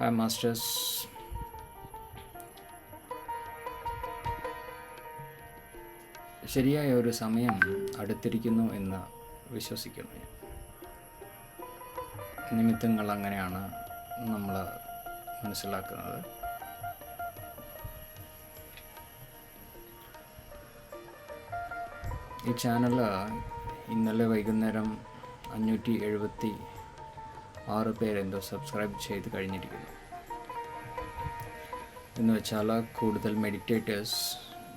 Hi masters ശരിയായ ഒരു സമയം അടുത്തിരിക്കുന്നു എന്ന് വിശ്വസിക്കുന്നു ഞാൻ. നിമിത്തങ്ങൾ അങ്ങനെയാണ് നമ്മൾ മനസ്സിലാക്കുന്നത്. ഈ ചാനൽ ഇന്നലെ വൈകുന്നേരം അഞ്ഞൂറ്റി എഴുപത്തി ആറ് പേരെന്തോ സബ്സ്ക്രൈബ് ചെയ്ത് കഴിഞ്ഞിരിക്കുന്നു. എന്ന് വെച്ചാൽ കൂടുതൽ മെഡിറ്റേറ്റേഴ്സ്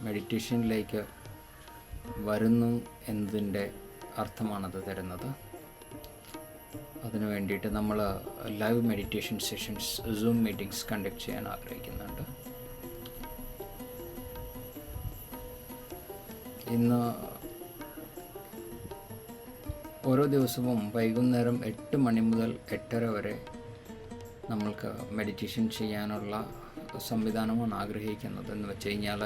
മെഡിറ്റേഷനിലേക്ക് വരുന്നു എന്നതിന്റെ അർത്ഥമാണത് തരുന്നത്. അതിനു വേണ്ടിയിട്ട് നമ്മൾ live meditation sessions zoom meetings conduct ചെയ്യാൻ ആഗ്രഹിക്കുന്നുണ്ട്. ഇന്ന് ഓരോ ദിവസവും വൈകുന്നേരം എട്ട് മണി മുതൽ എട്ടര വരെ നമ്മൾക്ക് മെഡിറ്റേഷൻ ചെയ്യാനുള്ള സംവിധാനമാണ് ആഗ്രഹിക്കുന്നത് എന്ന് വെച്ച് കഴിഞ്ഞാൽ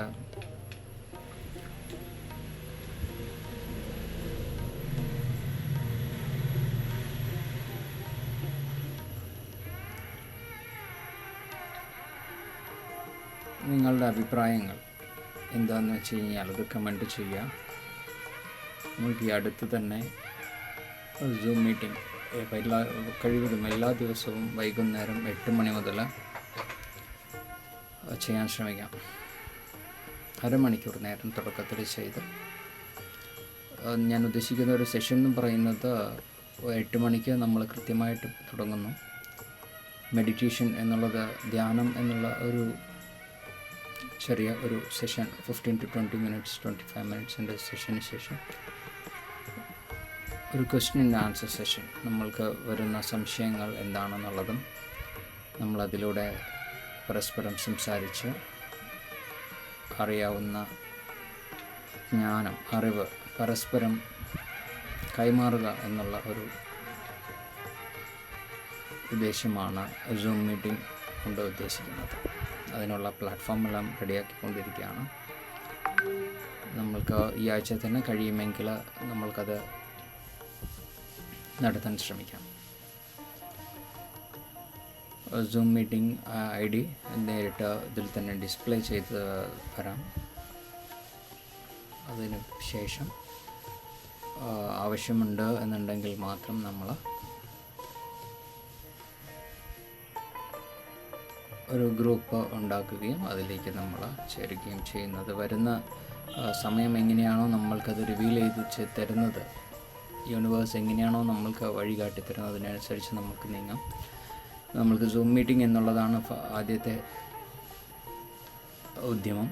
നിങ്ങളുടെ അഭിപ്രായങ്ങൾ എന്താണെന്ന് വെച്ച് കഴിഞ്ഞാൽ അത് കമന്റ് ചെയ്യുക. നമുക്ക് ഈ അടുത്ത് തന്നെ സൂം മീറ്റിംഗ് എല്ലാ കഴിവതും എല്ലാ ദിവസവും വൈകുന്നേരം എട്ട് മണി മുതൽ ചെയ്യാൻ ശ്രമിക്കാം. അരമണിക്കൂർ നേരം തുടക്കത്തിൽ ചെയ്ത് ഞാൻ ഉദ്ദേശിക്കുന്ന ഒരു സെഷൻ എന്ന് പറയുന്നത് എട്ട് മണിക്ക് നമ്മൾ കൃത്യമായിട്ട് തുടങ്ങുന്നു. മെഡിറ്റേഷൻ എന്നുള്ളത് ധ്യാനം എന്നുള്ള ഒരു ചെറിയ ഒരു session fifteen to twenty minutes twenty five മിനിറ്റ്സിന്റെ സെഷന് ശേഷം ഒരു ക്വസ്റ്റ്യൻ ആൻഡ് ആൻസർ സെഷൻ നമ്മൾക്ക് വരുന്ന സംശയങ്ങൾ എന്താണെന്നുള്ളതും നമ്മളതിലൂടെ പരസ്പരം സംസാരിച്ച് അറിയാവുന്ന ജ്ഞാനം അറിവ് പരസ്പരം കൈമാറുക എന്നുള്ള ഒരു ഉദ്ദേശമാണ് സൂം മീറ്റിംഗ് കൊണ്ട് ഉദ്ദേശിക്കുന്നത്. അതിനുള്ള പ്ലാറ്റ്ഫോം പ്ലാറ്റ്ഫോമെല്ലാം റെഡിയാക്കിക്കൊണ്ടിരിക്കുകയാണ്. നമ്മൾക്ക് ഈ ആഴ്ച തന്നെ കഴിയുമെങ്കിൽ നമ്മൾക്കത് നടത്താൻ ശ്രമിക്കാം. സൂം മീറ്റിംഗ് ഐ ഡി നേരിട്ട് ഇതിൽ തന്നെ ഡിസ്പ്ലേ ചെയ്ത് വരാം അതിന് ശേഷം ആവശ്യമുണ്ട് എന്നുണ്ടെങ്കിൽ മാത്രം നമ്മൾ ഒരു ഗ്രൂപ്പ് ഉണ്ടാക്കുകയും അതിലേക്ക് നമ്മൾ ചേരുകയും ചെയ്യുന്നത്. വരുന്ന സമയം എങ്ങനെയാണോ നമ്മൾക്കത് റിവീൽ ചെയ്ത് തരുന്നത് യൂണിവേഴ്സ് എങ്ങനെയാണോ നമ്മൾക്ക് വഴി കാട്ടി തരുന്നത് അതിനനുസരിച്ച് നമുക്ക് നീങ്ങാം. നമ്മൾക്ക് സൂം മീറ്റിംഗ് എന്നുള്ളതാണ് ആദ്യത്തെ ഉദ്യമം.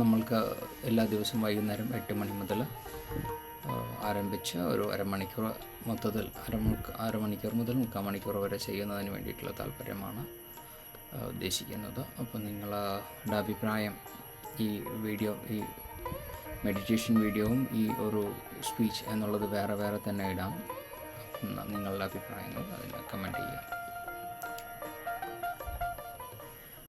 നമ്മൾക്ക് എല്ലാ ദിവസവും വൈകുന്നേരം എട്ട് മണി മുതൽ ആരംഭിച്ച് ഒരു അരമണിക്കൂർ മൊത്തത്തിൽ അരമണിക്കൂർ അരമണിക്കൂർ മുതൽ മുക്കാൽ മണിക്കൂർ വരെ ചെയ്യുന്നതിന് വേണ്ടിയിട്ടുള്ള താല്പര്യമാണ് ഉദ്ദേശിക്കുന്നത്. അപ്പോൾ നിങ്ങളുടെ അഭിപ്രായം ഈ വീഡിയോ ഈ മെഡിറ്റേഷൻ വീഡിയോവും ഈ ഒരു സ്പീച്ച് എന്നുള്ളത് വേറെ വേറെ തന്നെ ഇടാം. നിങ്ങളുടെ അഭിപ്രായങ്ങൾ അതിന് കമന്റ് ചെയ്യുക.